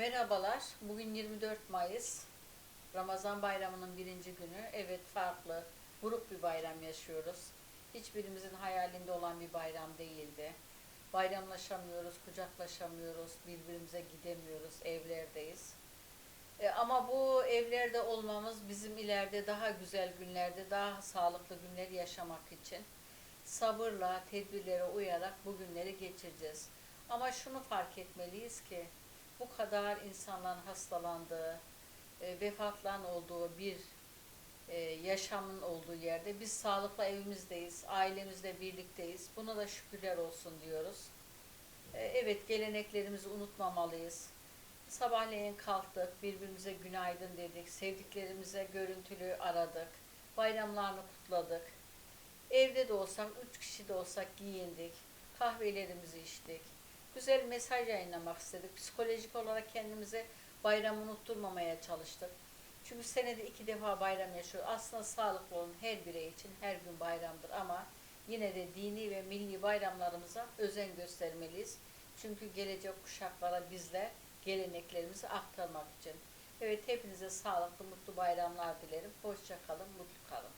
Merhabalar. Bugün 24 Mayıs. Ramazan bayramının birinci günü. Evet farklı, buruk bir bayram yaşıyoruz. Hiçbirimizin hayalinde olan bir bayram değildi. Bayramlaşamıyoruz, kucaklaşamıyoruz, birbirimize gidemiyoruz, evlerdeyiz. E, ama bu evlerde olmamız bizim ileride daha güzel günlerde, daha sağlıklı günler yaşamak için sabırla, tedbirlere uyarak bu günleri geçireceğiz. Ama şunu fark etmeliyiz ki bu kadar insanların hastalandığı, e, vefatların olduğu bir e, yaşamın olduğu yerde biz sağlıklı evimizdeyiz, ailemizle birlikteyiz. Buna da şükürler olsun diyoruz. E, Evet geleneklerimizi unutmamalıyız. Sabahleyin kalktık, birbirimize günaydın dedik, sevdiklerimize görüntülü aradık, bayramlarını kutladık. Evde de olsak, üç kişi de olsak giyindik, kahvelerimizi içtik. Güzel mesaj yayınlamak istedik. Psikolojik olarak kendimize bayramı unutturmamaya çalıştık. Çünkü senede iki defa bayram yaşıyor. Aslında sağlıklı olan her birey için her gün bayramdır ama yine de dini ve milli bayramlarımıza özen göstermeliyiz. Çünkü gelecek kuşaklara bizler geleneklerimizi aktarmak için. Evet hepinize sağlıklı, mutlu bayramlar dilerim. Hoşça kalın, mutlu kalın.